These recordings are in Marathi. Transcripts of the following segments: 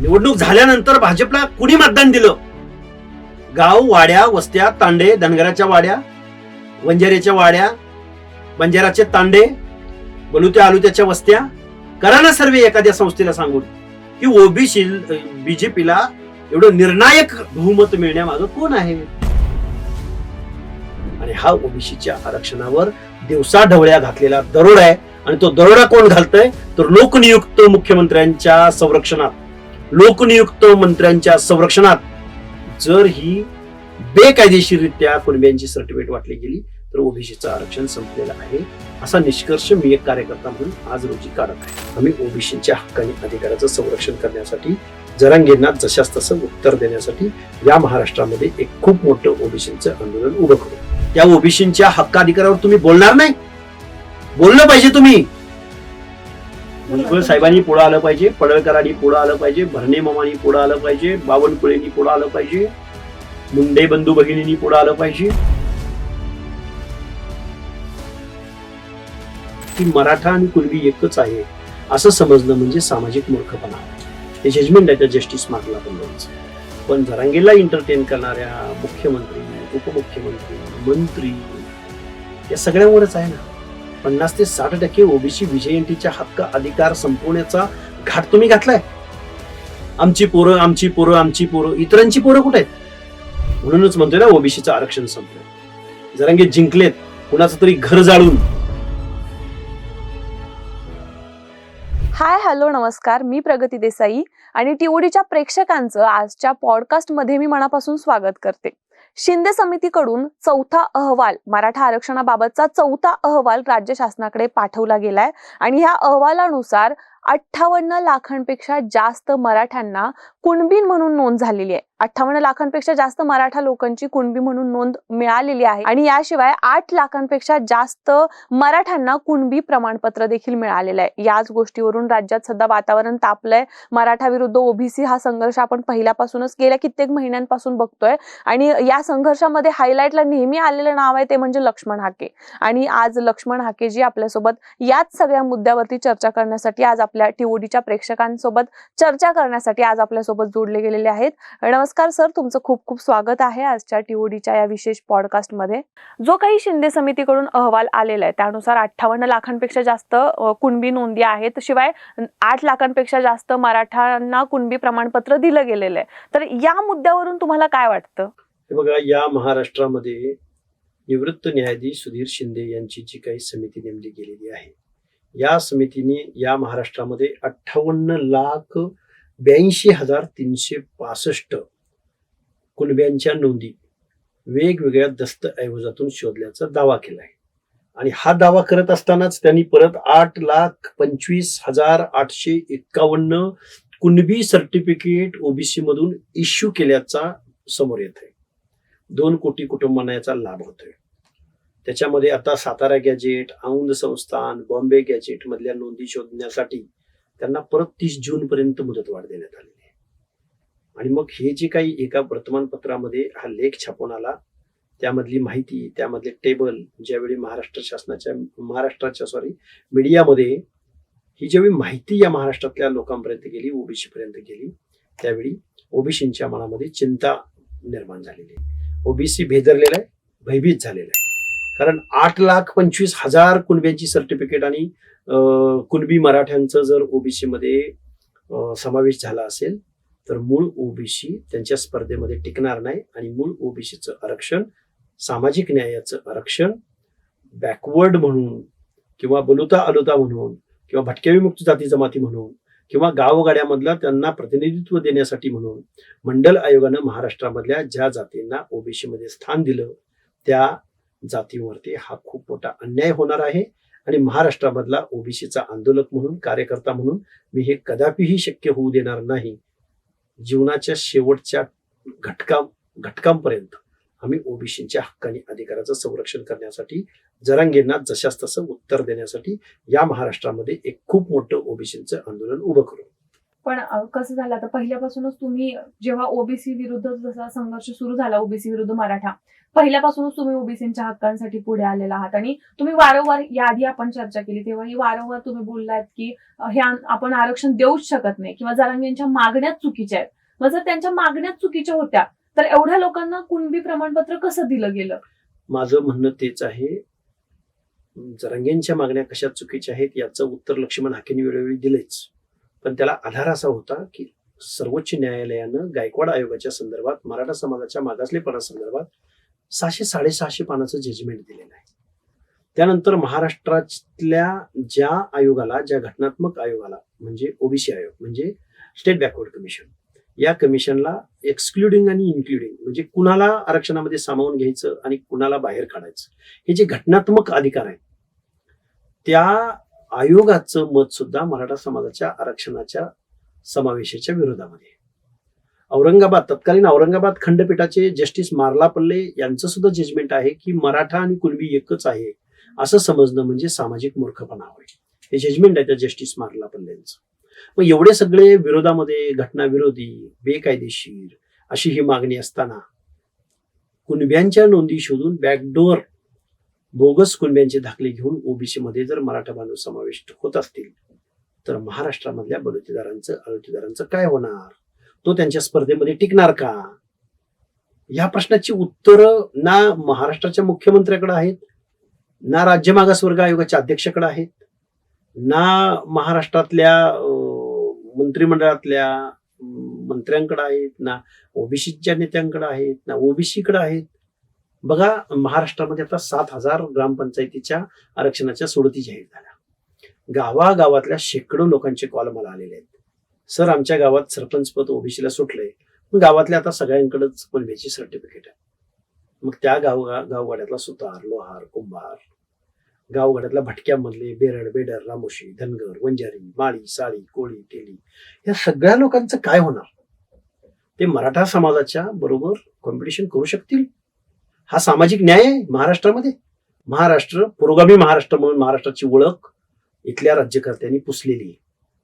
निवडणूक झाल्यानंतर भाजपला कुणी मतदान दिलं? गाव वाड्या वस्त्या तांडे धनगराच्या वाड्या वंजाऱ्याच्या वाड्या बंजाराचे तांडे बलुत्या आलुत्याच्या वस्त्या करा ना सर्वे एखाद्या संस्थेला सांगून. की ओबीसी बीजेपीला एवढं निर्णायक बहुमत मिळण्यामागं कोण आहे? आणि हा ओबीसीच्या आरक्षणावर दिवसा ढवळ्या घातलेला दरोडा आहे. आणि तो दरोडा कोण घालतोय? तर लोकनियुक्त मुख्यमंत्र्यांच्या संरक्षणात. लोकनियुक्त मंत्र्यांच्या संरक्षणात जर ही बेकायदेशीररित्या कुणब्यांची सर्टिफिकेट वाटली गेली तर ओबीसीचं आरक्षण संपलेलं आहे. असा निष्कर्ष मी एक कार्यकर्ता म्हणून आज रोजी काढत आहे. आम्ही ओबीसीच्या हक्काने अधिकाराचं संरक्षण करण्यासाठी जरांगेंना जशास तसं उत्तर देण्यासाठी या महाराष्ट्रामध्ये एक खूप मोठं ओबीसीचं आंदोलन उभं करू. त्या ओबीसीच्या हक्काधिकारावर तुम्ही बोलणार नाही? बोललं पाहिजे तुम्ही! भुजबळ साहेबांनी पुढं आलं पाहिजे पडळकरांनी पुढं आलं पाहिजे भरणे मामानी पुढं आलं पाहिजे बावनकुळेंनी पुढं आलं पाहिजे मुंडे बंधू भगिनींनी पुढं आलं पाहिजे. की मराठा आणि कुणबी एकच आहे असं समजणं म्हणजे सामाजिक मूर्खपणा. हे जजमेंट आहे त्या जस्टिस मार्गला पण पण जरांगेला एंटरटेन करणाऱ्या मुख्यमंत्री उपमुख्यमंत्री मंत्री या सगळ्यांवरच आहे ना. पन्नास ते साठ टक्के ओबीसी विजयंतीच्या हक्क अधिकार संपवण्याचा घाट तुम्ही घातलाय. आमची पोरं आमची पोरं आमची पोरं इतरांची पोरं कुठे आहेत? म्हणूनच म्हणतोय ना ओबीसीचं आरक्षण संपलं जरांगे जिंकलेत कुणाचं तरी घर जाळून. हाय हॅलो नमस्कार. मी प्रगती देसाई आणि टीओडीच्या प्रेक्षकांचं आजच्या पॉडकास्टमध्ये मी मनापासून स्वागत करते. शिंदे समितीकडून चौथा अहवाल मराठा आरक्षणाबाबतचा चौथा अहवाल राज्य शासनाकडे पाठवला गेलाय. आणि ह्या अहवालानुसार अठ्ठावन्न लाखांपेक्षा जास्त मराठ्यांना कुणबीन म्हणून नोंद झालेली आहे. अठ्ठावन्न लाखांपेक्षा जास्त मराठा लोकांची कुणबी म्हणून नोंद मिळालेली आहे. आणि याशिवाय आठ लाखांपेक्षा जास्त मराठ्यांना कुणबी प्रमाणपत्र देखील मिळालेलं आहे. याच गोष्टीवरून राज्यात सध्या वातावरण तापलंय. मराठा विरुद्ध ओबीसी हा संघर्ष आपण पहिल्यापासूनच गेल्या कित्येक महिन्यांपासून बघतोय. आणि या संघर्षामध्ये हायलाईटला नेहमी आलेलं नाव आहे ते म्हणजे लक्ष्मण हाके. आणि आज लक्ष्मण हाकेजी आपल्यासोबत याच सगळ्या मुद्द्यावरती चर्चा करण्यासाठी आज आपल्या टीओडीच्या प्रेक्षकांसोबत चर्चा करण्यासाठी आज आपल्यासोबत जोडले गेलेले आहेत. नमस्कार. सर तुमचं खूप खूप स्वागत आहे आजच्या टीओडीच्या या विशेष पॉडकास्टमध्ये. जो काही शिंदे समितीकडून अहवाल आलेला आहे त्यानुसार अठ्ठावन्न लाखांपेक्षा जास्त कुणबी नोंदी आहेत शिवाय आठ लाखांपेक्षा जास्त मराठ्यांना कुणबी प्रमाणपत्र दिलं गेलेलं आहे. तर या मुद्द्यावरून तुम्हाला काय वाटतं? हे बघा या महाराष्ट्रामध्ये निवृत्त न्यायाधीश सुधीर शिंदे यांची जी काही समिती नेमली गेलेली आहे या समितीने या महाराष्ट्रामध्ये अठ्ठावन्न लाख ब्याऐंशी हजार तीनशे पासष्ट कुणब्यांच्या नोंदी वेगवेगळ्या दस्तऐवजातून शोधल्याचा दावा केला आहे आणि हा दावा करत असतानाच त्यांनी परत आठ लाख पंचवीस हजार आठशे एक्कावन्न कुणबी सर्टिफिकेट ओबीसी मधून इश्यू केल्याचा समोर येत आहे दोन कोटी कुटुंबांना याचा लाभ होतोय. त्याच्यामध्ये आता सातारा गॅजेट औंध संस्थान बॉम्बे गॅजेट मधल्या नोंदी शोधण्यासाठी त्यांना परत तीस जून पर्यंत मुदतवाढ देण्यात आली आणि मग हे जे काही एका वर्तमानपत्रामध्ये हा लेख छापून आला त्यामधली माहिती त्यामधले टेबल ज्यावेळी महाराष्ट्र शासनाच्या महाराष्ट्राच्या सॉरी मीडियामध्ये ही ज्यावेळी माहिती या महाराष्ट्रातल्या लोकांपर्यंत गेली ओबीसीपर्यंत गेली त्यावेळी ओबीसींच्या मनामध्ये चिंता निर्माण झालेली आहे. ओबीसी भेदरलेला आहे भयभीत झालेला आहे. कारण आठ लाख पंचवीस हजार कुणब्यांची सर्टिफिकेट आणि कुणबी मराठ्यांचं जर ओबीसीमध्ये समावेश झाला असेल तर मूळ ओबीसी त्यांच्या स्पर्धेमध्ये टिकणार नाही आणि मूळ ओबीसीचं आरक्षण सामाजिक न्यायाचं आरक्षण बॅकवर्ड म्हणून किंवा बलुता अलुता म्हणून किंवा भटक्याविमुक्त जाती जमाती म्हणून किंवा गावगाड्यामधला त्यांना प्रतिनिधित्व देण्यासाठी म्हणून मंडल आयोगानं महाराष्ट्रामधल्या ज्या जातींना ओबीसीमध्ये स्थान दिलं त्या जातीवरती हा खूप मोठा अन्याय होणार आहे आणि महाराष्ट्रामधला ओबीसीचा आंदोलक म्हणून कार्यकर्ता म्हणून मी हे कदापिही शक्य होऊ देणार नाही. जीवनाच्या शेवटच्या घटका घटकांपर्यंत आम्ही ओबीसींच्या हक्कानी अधिकाराचं संरक्षण करण्यासाठी जरांगेंना जशास तसं उत्तर देण्यासाठी या महाराष्ट्रामध्ये एक खूप मोठं ओबीसींचं आंदोलन उभं करू. पण कसं झालं आता पहिल्यापासूनच तुम्ही जेव्हा ओबीसी विरुद्ध जसा संघर्ष सुरू झाला ओबीसी विरुद्ध मराठा पहिल्यापासूनच तुम्ही ओबीसीच्या हक्कांसाठी पुढे आलेला आहात. आणि तुम्ही वारंवार याआधी आपण चर्चा केली तेव्हाही वारंवार तुम्ही बोललात की हे आपण आरक्षण देऊच शकत नाही किंवा जरांगेंच्या मागण्याच चुकीच्या आहेत. मग जर त्यांच्या मागण्याच चुकीच्या होत्या तर एवढ्या लोकांना कुणबी प्रमाणपत्र कसं दिलं गेलं? माझं म्हणणं तेच आहे जरांगेंच्या मागण्या कशा चुकीच्या आहेत याचं उत्तर लक्ष्मण हाकेने वेळोवेळी दिलेच पण त्याला आधार असा होता की सर्वोच्च न्यायालयानं गायकवाड आयोगाच्या संदर्भात मराठा समाजाच्या मागासलेपणासंदर्भात सहाशे साडेसहाशे पानाचं जजमेंट दिलेलं आहे. त्यानंतर महाराष्ट्रातल्या ज्या आयोगाला ज्या घटनात्मक आयोगाला म्हणजे ओबीसी आयोग म्हणजे स्टेट बॅकवर्ड कमिशन या कमिशनला एक्सक्लुडिंग आणि इन्क्लुडिंग म्हणजे कुणाला आरक्षणामध्ये सामावून घ्यायचं आणि कुणाला बाहेर काढायचं हे जे घटनात्मक अधिकार आहेत त्या आयोगाचं मत सुद्धा मराठा समाजाच्या आरक्षणाच्या समावेशाच्या विरोधामध्ये. औरंगाबाद तत्कालीन औरंगाबाद खंडपीठाचे जस्टिस मारला पल्ले यांचं सुद्धा जजमेंट आहे की मराठा आणि कुणबी एकच आहे असं समजणं म्हणजे सामाजिक मूर्खपणा होय. हे जजमेंट आहे त्या जस्टिस मार्ला पल्लेंचं. मग एवढे सगळे विरोधामध्ये घटनाविरोधी बेकायदेशीर अशी ही मागणी असताना कुणब्यांच्या नोंदी शोधून बॅकडोअर बोगस कुणब्यांचे दाखले घेऊन ओबीसी मध्ये जर मराठा बांधव समाविष्ट होत असतील तर महाराष्ट्रामधल्या बलुतेदारांचं अलुतेदारांचं काय होणार? तो त्यांच्या स्पर्धेमध्ये टिकणार का? या प्रश्नाची उत्तरं ना महाराष्ट्राच्या मुख्यमंत्र्याकडे आहेत ना राज्य मागासवर्ग आयोगाच्या अध्यक्षाकडे आहेत ना महाराष्ट्रातल्या मंत्रिमंडळातल्या मंत्र्यांकडे आहेत ना ओबीसीच्या नेत्यांकडे आहेत ना ओबीसीकडे आहेत बघा महाराष्ट्रामध्ये आता सात हजार ग्रामपंचायतीच्या आरक्षणाच्या सोडती जाहीर झाल्या. गावागावातल्या शेकडो लोकांचे कॉल मला आलेले आहेत. सर आमच्या गावात सरपंच पद ओबीसीला सुटलंय. मग गावातल्या आता सगळ्यांकडेच कुणबीची सर्टिफिकेट आहे. मग त्या गाव गावगाड्यातला सुतार लोहार कुंभार गावगाड्यातल्या भटक्यामधले बेरड बेडर रामोशी धनगर वंजारी माळी साळी कोळी तेली या सगळ्या लोकांचं काय होणार? ते मराठा समाजाच्या बरोबर कॉम्पिटिशन करू शकतील? हा सामाजिक न्याय आहे महाराष्ट्रामध्ये. महाराष्ट्र पुरोगामी महाराष्ट्र म्हणून महाराष्ट्राची ओळख इथल्या राज्यकर्त्यांनी पुसलेली आहे.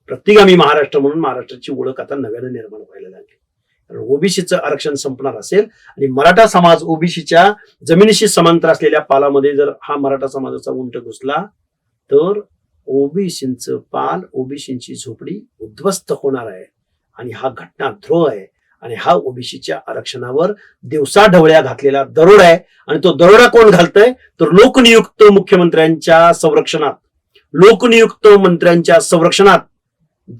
प्रतिगामी महाराष्ट्र म्हणून महाराष्ट्राची ओळख आता नव्यानं निर्माण व्हायला लागली कारण ओबीसीचं आरक्षण संपणार असेल आणि मराठा समाज ओबीसीच्या जमिनीशी समांतर असलेल्या पालामध्ये जर हा मराठा समाजाचा उंट घुसला तर ओबीसींचं पाल ओबीसींची झोपडी उद्ध्वस्त होणार आहे. आणि हा घटना ध्रुव आहे. आणि हा ओबीसीच्या आरक्षणावर दिवसा ढवळ्या घातलेला दरोडा आहे. आणि तो दरोडा कोण घालतय? तर लोकनियुक्त मुख्यमंत्र्यांच्या संरक्षणात. लोकनियुक्त मंत्र्यांच्या संरक्षणात.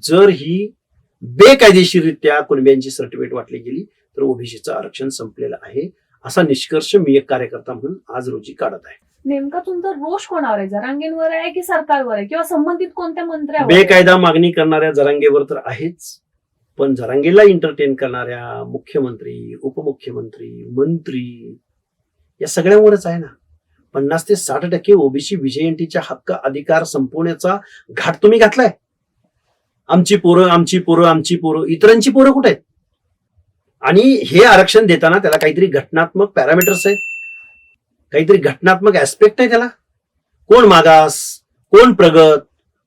जर ही बेकायदेशीररित्या कुणब्यांची सर्टिफिकेट वाटली गेली तर ओबीसीचं आरक्षण संपलेलं आहे. असा निष्कर्ष मी एक कार्यकर्ता म्हणून आज रोजी काढत आहे. नेमका तुमचा रोष कोणावर आहे? जरांगेंवर आहे की सरकारवर आहे? किंवा संबंधित कोणत्या मंत्र्यावर आहे? बेकायदा मागणी करणाऱ्या जरांगेवर तर आहेच. पण जरांगीला एंटरटेन करणाऱ्या मुख्यमंत्री उपमुख्यमंत्री मंत्री या सगळ्यांवरच आहे ना. पन्नास ते साठ टक्के ओबीसी विजयंतीच्या हक्क अधिकार संपवण्याचा घाट तुम्ही घातलाय. आमची पोरं आमची पोरं आमची पोरं इतरांची पोरं कुठे आहेत? आणि हे आरक्षण देताना त्याला काहीतरी घटनात्मक पॅरामीटर्स आहेत. काहीतरी घटनात्मक ऍस्पेक्ट आहे त्याला. कोण मागास कोण प्रगत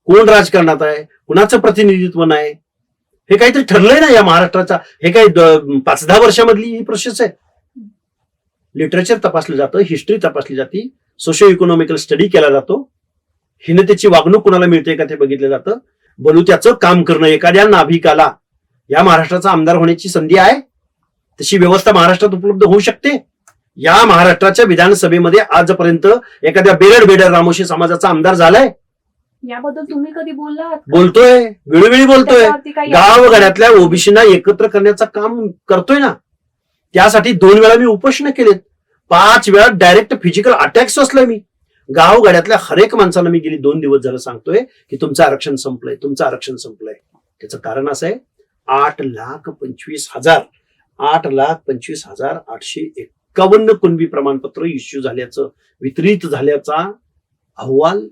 कोण राजकारणात आहे कुणाचं प्रतिनिधित्व नाही हे काहीतरी ठरलंय ना या महाराष्ट्राचा. हे काही पाच दहा वर्षामधली ही प्रोसेस आहे. लिटरेचर तपासलं जातं हिस्ट्री तपासली जाते सोशो इकॉनॉमिकल स्टडी केला जातो. हिनतेची वागणूक कुणाला मिळते का ते बघितलं जातं. बलुत्याचं काम करणं एखाद्या नाभिकाला. या महाराष्ट्राचा आमदार होण्याची संधी आहे. तशी व्यवस्था महाराष्ट्रात उपलब्ध होऊ शकते. या महाराष्ट्राच्या विधानसभेमध्ये आजपर्यंत एखाद्या बेरड बेडर रामोशी समाजाचा आमदार झालाय. याबद्दल तुम्ही कधी बोललात? बोलतोय वेळोवेळी बोलतोय. त्याच्यावरती काही गावगाड्यातल्या ओबीसीना एकत्र करण्याचं काम करतोय ना. त्यासाठी दोन वेळा मी उपोषण केलेत. पाच वेळा डायरेक्ट फिजिकल अटॅक्स असलोय मी. गावगाड्यातल्या हरेक माणसाला मी गेली दोन दिवस झालं सांगतोय की तुमचं आरक्षण संपलंय तुमचं आरक्षण संपलंय. त्याचं कारण असं आहे आठ लाख पंचवीस हजार आठ लाख पंचवीस हजार आठशे एक्कावन्न कुणबी प्रमाणपत्र इश्यू झाल्याचं वितरित झाल्याचा अहवाल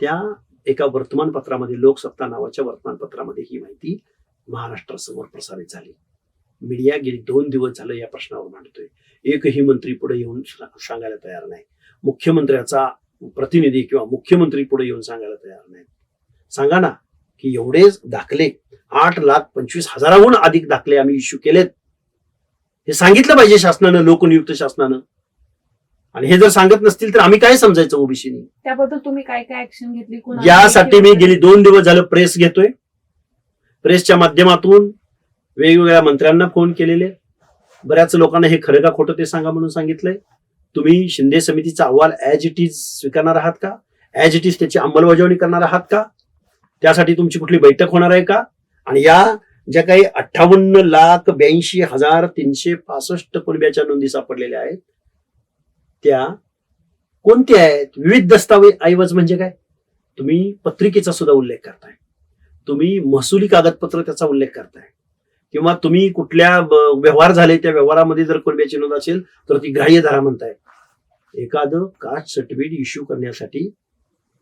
त्या एका वर्तमानपत्रामध्ये लोकसत्ता नावाच्या वर्तमानपत्रामध्ये ही माहिती महाराष्ट्रासमोर प्रसारित झाली. मीडिया गेली दोन दिवस झालं या प्रश्नावर मांडतोय. एकही मंत्री पुढे येऊन सांगायला तयार नाही. मुख्यमंत्र्याचा प्रतिनिधी किंवा मुख्यमंत्री पुढे येऊन सांगायला तयार नाही सांगा ना की एवढे दाखले आठ लाख पंचवीस हजाराहून अधिक दाखले आम्ही इश्यू केलेत. हे सांगितलं पाहिजे शासनानं लोकनियुक्त शासनानं. आणि हे जर सांगत नसतील तर आम्ही काय समजायचं ओबीसीनी? त्याबद्दल तुम्ही काय काय ऍक्शन घेतली? कुणाला यासाठी मी गेली दोन दिवस झालं प्रेस घेतोय. प्रेसच्या माध्यमातून वेगवेगळ्या मंत्र्यांना फोन केलेले. बऱ्याच लोकांना हे खरं का खोटं ते सांगा म्हणून सांगितलंय. तुम्ही शिंदे समितीचा अहवाल ऍज इट इज स्वीकारणार आहात का? ऍज इट इज त्याची अंमलबजावणी करणार आहात का? त्यासाठी तुमची कुठली बैठक होणार आहे का? आणि या ज्या काही अठ्ठावन्न लाख ब्याऐंशी हजार तीनशे पासष्ट कुणब्याच्या नोंदी सापडलेल्या आहेत त्या कोणत्या आहेत? विविध दस्तावेज ऐवज म्हणजे काय? तुम्ही पत्रिकेचा सुद्धा उल्लेख करताय. तुम्ही महसुली कागदपत्र त्याचा उल्लेख करताय. किंवा तुम्ही कुठल्या व्यवहार झाले त्या व्यवहारामध्ये जर कुणब्याची नोंद असेल तर ती ग्राह्य धरा म्हणताय. एखादं कास्ट सर्टिफिकेट इश्यू करण्यासाठी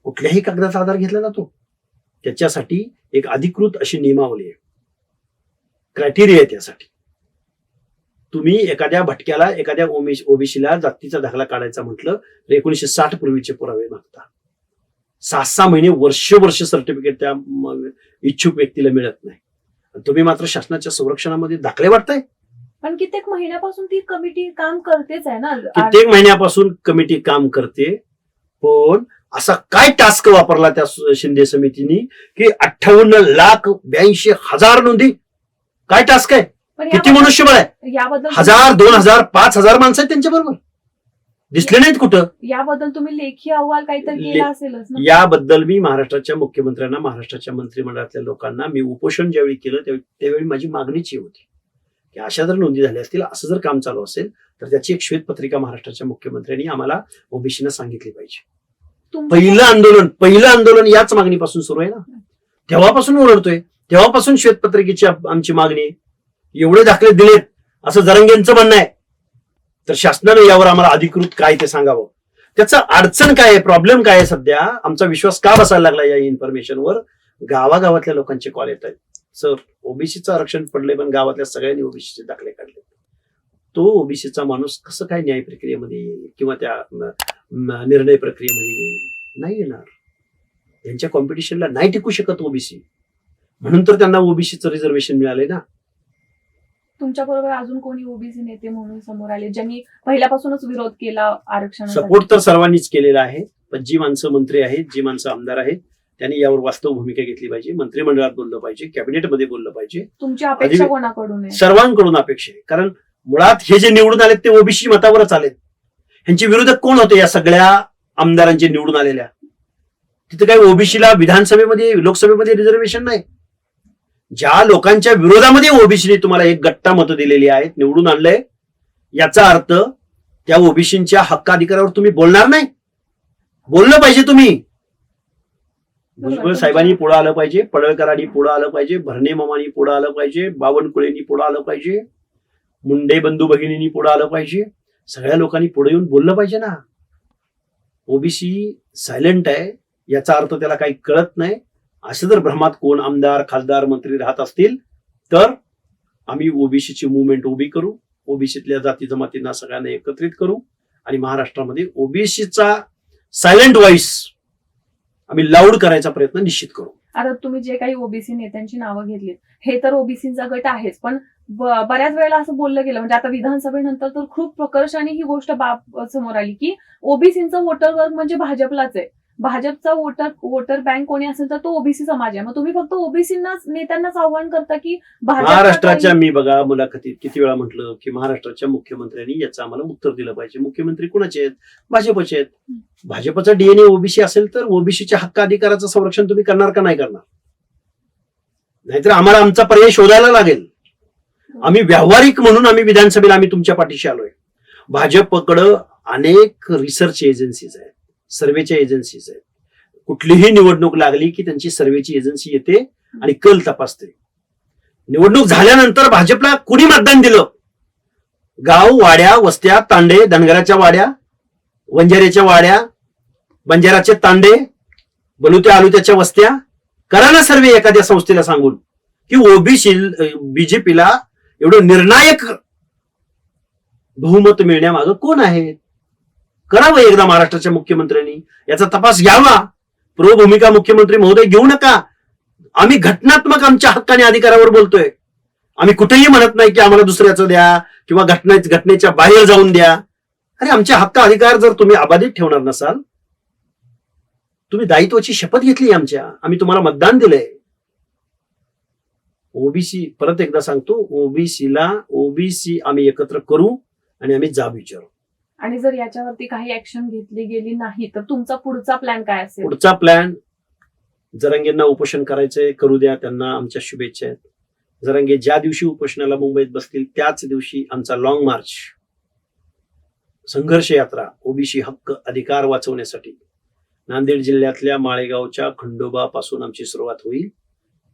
कुठल्याही कागदाचा आधार घेतला जातो. त्याच्यासाठी एक अधिकृत अशी नियमावली आहे. क्रायटेरिया आहे त्यासाठी. तुम्ही एखाद्या भटक्याला एखाद्या ओबीसीला जातीचा दाखला काढायचा म्हटलं तर एकोणीशे साठ पूर्वीचे पुरावे मागता. सहा सहा महिने वर्ष वर्ष सर्टिफिकेट त्या इच्छुक व्यक्तीला मिळत नाही. तुम्ही मात्र शासनाच्या संरक्षणामध्ये दाखले वाटताय? पण कित्येक महिन्यापासून ती कमिटी काम करतेच आहे ना. कित्येक महिन्यापासून कमिटी काम करते पण असा काय टास्क वापरला त्या शिंदे समितीने की अठ्ठावन्न लाख ब्याऐंशी हजार नोंदी? काय टास्क आहे? किती मनुष्यबळ आहे? याबद्दल हजार दोन हजार पाच हजार माणसं आहेत त्यांच्या बरोबर. दिसले नाहीत कुठं. याबद्दल तुम्ही लेखी अहवाल काहीतरी केला असेलच ना? याबद्दल मी महाराष्ट्राच्या मुख्यमंत्र्यांना महाराष्ट्राच्या मंत्रिमंडळातल्या लोकांना मी उपोषण ज्यावेळी केलं त्यावेळी माझी मागणीची होती. की अशा जर नोंदी झाल्या असतील असं जर काम चालू असेल तर त्याची एक श्वेतपत्रिका महाराष्ट्राच्या मुख्यमंत्र्यांनी आम्हाला ओबीसीनं सांगितली पाहिजे. पहिलं आंदोलन पहिलं आंदोलन याच मागणीपासून सुरू आहे ना. तेव्हापासून ओरडतोय. तेव्हापासून श्वेतपत्रिकेची आमची मागणी आहे. एवढे दाखले दिलेत असं जरंगेंचं म्हणणं आहे. तर शासनानं यावर आम्हाला अधिकृत काय ते सांगावं? त्याचं अडचण काय आहे प्रॉब्लेम काय आहे सध्या? आमचा विश्वास का बसायला लागला या इन्फॉर्मेशनवर गावागावातल्या लोकांचे कॉल येत आहेत. सर ओबीसीचं आरक्षण पडलंय पण गावातल्या सगळ्यांनी ओबीसीचे दाखले काढले तो ओबीसीचा माणूस कसं काय न्याय प्रक्रियेमध्ये येईल किंवा त्या निर्णय प्रक्रियेमध्ये येईल नाही येणार? त्यांच्या कॉम्पिटिशनला नाही टिकू शकत ओबीसी. म्हणून तर त्यांना ओबीसीचं रिझर्वेशन मिळालंय ना. तुमच्या बरोबर अजून कोणी ओबीसी नेते म्हणून समोर आले ज्यांनी पहिल्यापासूनच विरोध केला आरक्षणासाठी? सपोर्ट तर सर्वांनीच केलेला आहे पण जी माणसं मंत्री आहेत जी माणसं आमदार आहेत त्यांनी यावर वास्तव भूमिका घेतली पाहिजे मंत्रिमंडळात बोललं पाहिजे कॅबिनेटमध्ये बोललं पाहिजे. तुमची अपेक्षा कोणाकडून सर्वांकडून अपेक्षा आहे कारण मुळात हे जे निवडून आलेत ते ओबीसी मतावरच आलेत. ह्यांचे विरोधक कोण होते या सगळ्या आमदारांचे निवडून आलेल्या? तिथे काही ओबीसीला विधानसभेमध्ये लोकसभेमध्ये रिझर्वेशन नाही. ज्या लोकांच्या विरोधामध्ये ओबीसीने तुम्हाला एक गट्टा मतं दिलेली आहेत निवडून आणलंय याचा अर्थ त्या ओबीसीच्या हक्काधिकारावर तुम्ही बोलणार नाही. बोललं पाहिजे तुम्ही. भुजबळ साहेबांनी पुढे आलं पाहिजे पडळकरांनी पुढे आलं पाहिजे भरणे मामानी पुढे आलं पाहिजे बावनकुळेंनी पुढे आलं पाहिजे मुंडे बंधू भगिनींनी पुढे आलं पाहिजे सगळ्या लोकांनी पुढे येऊन बोललं पाहिजे ना. ओबीसी सायलेंट आहे याचा अर्थ त्याला काही कळत नाही. असे जर भ्रमात कोण आमदार खासदार मंत्री राहत असतील तर आम्ही ओबीसीची मुवमेंट उभी करू ओबीसीतल्या जाती जमातींना सगळ्यांना एकत्रित करू आणि महाराष्ट्रामध्ये ओबीसीचा सायलेंट व्हॉइस आम्ही लाऊड करायचा प्रयत्न निश्चित करू. आता तुम्ही जे काही ओबीसी नेत्यांची नावं घेतली हे तर ओबीसीचा गट आहेच पण बऱ्याच वेळेला असं बोललं गेलं म्हणजे आता विधानसभेनंतर तर खूप प्रकर्षाने ही गोष्ट बाब समोर आली की ओबीसीचं वोटर वर्ग म्हणजे भाजपलाच आहे. भाजपचा वोटर वोटर बँक कोणी असेल तर तो ओबीसी समाज आहे. मग तुम्ही फक्त ओबीसीनाच नेत्यांनाच आव्हान करता की महाराष्ट्राच्या मी बघा मुलाखतीत किती वेळा म्हटलं की महाराष्ट्राच्या मुख्यमंत्र्यांनी याचं आम्हाला उत्तर दिलं पाहिजे. मुख्यमंत्री कोणाचे आहेत? भाजपचे आहेत. भाजपचा डीएनए ओबीसी असेल तर ओबीसीच्या हक्क अधिकाराचं संरक्षण तुम्ही करणार का नाही करणार? नाहीतर आम्हाला आमचा पर्याय शोधायला लागेल. आम्ही व्यावहारिक म्हणून आम्ही विधानसभेला आम्ही तुमच्या पाठीशी आलोय. भाजपकडं अनेक रिसर्च एजन्सीज आहेत. सर्वेच्या एजन्सीज आहेत. कुठलीही निवडणूक लागली की त्यांची सर्वेची एजन्सी येते आणि कल तपासते. निवडणूक झाल्यानंतर भाजपला कुणी मतदान दिलं? गाव वाड्या वस्त्या तांडे धनगराच्या वाड्या वंजाऱ्याच्या वाड्या बंजाराचे तांडे बलुत्या आलुत्याच्या वस्त्या करा ना सर्वे एखाद्या संस्थेला सांगून की ओबीसी बीजेपीला एवढं निर्णायक बहुमत मिळण्यामागं कोण आहे करावं एकदा महाराष्ट्राच्या मुख्यमंत्र्यांनी? याचा तपास घ्यावा. पूर्व भूमिका मुख्यमंत्री महोदय घेऊ नका. आम्ही घटनात्मक आमच्या हक्काने अधिकारावर बोलतोय. आम्ही कुठेही म्हणत नाही की आम्हाला दुसऱ्याचं द्या किंवा घटना घटनेच्या बाहेर जाऊन द्या. अरे आमचे हक्क अधिकार जर तुम्ही अबाधित ठेवणार नसाल तुम्ही दायित्वाची शपथ घेतली आमच्या. आम्ही तुम्हाला मतदान दिलंय. ओबीसी परत एकदा सांगतो ओबीसीला ओबीसी आम्ही एकत्र करू आणि आम्ही जाब विचारू. आणि जर याच्यावरती काही ऍक्शन घेतली गेली नाही तर तुमचा पुढचा प्लॅन काय असेल? पुढचा प्लॅन जरांगेंना उपोषण करायचंय करू द्या त्यांना आमच्या शुभेच्छा आहेत. जरांगे ज्या दिवशी उपोषणाला मुंबईत बसतील त्याच दिवशी आमचा लॉंग मार्च संघर्ष यात्रा ओबीसी हक्क अधिकार वाचवण्यासाठी. नांदेड जिल्ह्यातल्या माळेगावच्या खंडोबापासून आमची सुरुवात होईल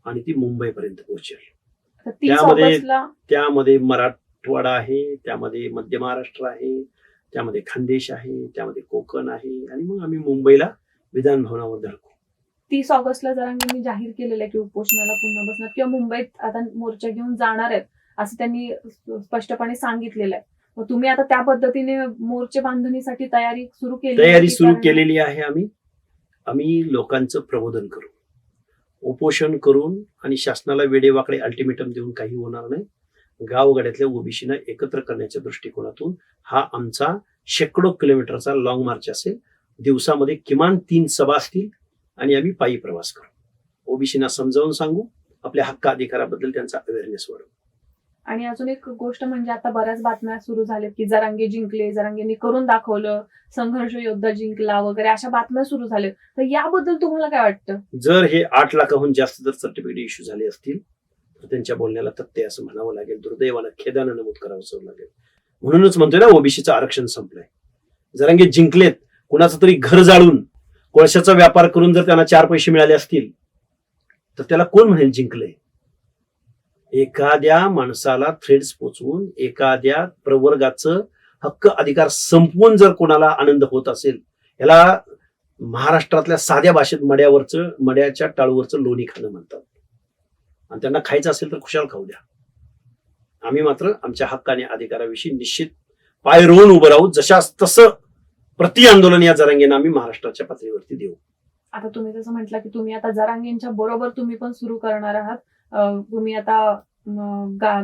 आणि ती मुंबईपर्यंत पोहोचेल. तर तीस त्यामध्ये- ऑगस्टला त्यामध्ये मराठवाडा आहे त्यामध्ये मध्य महाराष्ट्र आहे त्यामध्ये खानदेश आहे त्यामध्ये कोकण आहे आणि मग आम्ही मुंबईला विधान भवनावर धडकू तीस ऑगस्टला जरांगेंनी जाहीर केलेलं आहे की उपोषणाला पुन्हा बसणार किंवा मुंबईत आता मोर्चा घेऊन जाणार आहेत असं त्यांनी स्पष्टपणे सांगितलेलं आहे. मग तुम्ही आता त्या पद्धतीने मोर्चे बांधणीसाठी तयारी सुरू केली तयारी सुरू केलेली आहे आम्ही. आम्ही लोकांचं प्रबोधन करू. उपोषण करून आणि शासनाला वेडेवाकडे अल्टिमेटम देऊन काही होणार नाही. गावगाड्यातल्या ओबीसीना एकत्र करण्याच्या दृष्टिकोनातून हा आमचा शेकडो किलोमीटरचा लॉंग मार्च असेल. दिवसामध्ये किमान तीन सभा असतील आणि आम्ही पायी प्रवास करू. ओबीसीना समजावून सांगू आपल्या हक्क अधिकाराबद्दल त्यांचा अवेअरनेस वाढवू. आणि अजून एक गोष्ट म्हणजे आता बऱ्याच बातम्या सुरू झाल्यात की जरांगे जिंकले जरांगेंनी करून दाखवलं संघर्ष योद्धा जिंकला वगैरे अशा बातम्या सुरू झाल्या तर याबद्दल तुम्हाला काय वाटतं? जर हे आठ लाखाहून जास्त जर सर्टिफिकेट इश्यू झाले असतील. तर त्यांच्या बोलण्याला तथ्य असं म्हणावं लागेल. दुर्दैवानं खेदानं नमूद करावं लागेल. म्हणूनच म्हणतोय ना ओबीसीचं आरक्षण संपलंय. जरांगे जिंकलेत कुणाचं तरी घर जाळून कोळशाचा व्यापार करून जर त्यांना चार पैसे मिळाले असतील तर त्याला कोण म्हणेल जिंकलंय? एखाद्या माणसाला थ्रेड्स पोचवून एखाद्या प्रवर्गाचं हक्क अधिकार संपवून जर कोणाला आनंद होत असेल याला महाराष्ट्रातल्या साध्या भाषेत मड्यावरचं मड्याच्या टाळूवरचं लोणी खाणं म्हणतात. आणि त्यांना खायचं असेल तर खुशाल खाऊ द्या. आम्ही मात्र आमच्या हक्काने अधिकाराविषयी निश्चित पाय रोवून उभं राहू जशास तसं प्रति आंदोलन या जरांगेनं आम्ही महाराष्ट्राच्या पातळीवरती देऊ. आता तुम्ही जसं म्हटलं की तुम्ही आता जरांगेंच्या बरोबर तुम्ही पण सुरू करणार आहात. तुम्ही आता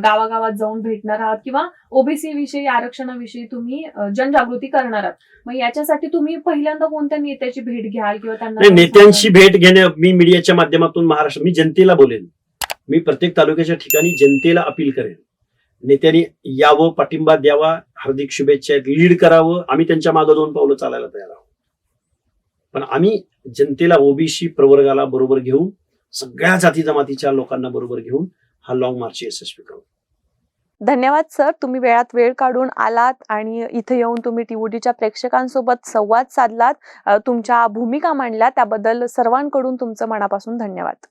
गावागावात जाऊन भेटणार आहात किंवा ओबीसी विषयी आरक्षणाविषयी तुम्ही जनजागृती करणार आहात. मग याच्यासाठी तुम्ही पहिल्यांदा कोणत्या नेत्याची भेट घ्याल किंवा त्यांना सांगाल? भेट घेणे मी मीडियाच्या माध्यमातून महाराष्ट्र मी जनतेला बोलेन. मी प्रत्येक तालुक्याच्या ठिकाणी जनतेला अपील करेन. नेत्यांनी यावं पाठिंबा द्यावा हार्दिक शुभेच्छा आहेत लीड करावं. आम्ही त्यांच्या मागं दोन पावलं चालायला तयार आहोत. पण आम्ही जनतेला ओबीसी प्रवर्गाला बरोबर घेऊन सगळ्या जाती जमातीच्या लोकांना बरोबर घेऊन हा लॉंग मार्च यशस्वी करू. धन्यवाद सर. तुम्ही वेळात वेळ काढून आलात आणि इथे येऊन तुम्ही टीओडीच्या प्रेक्षकांसोबत संवाद साधलात. तुमच्या भूमिका मांडल्या त्याबद्दल सर्वांकडून तुमचं मनापासून धन्यवाद.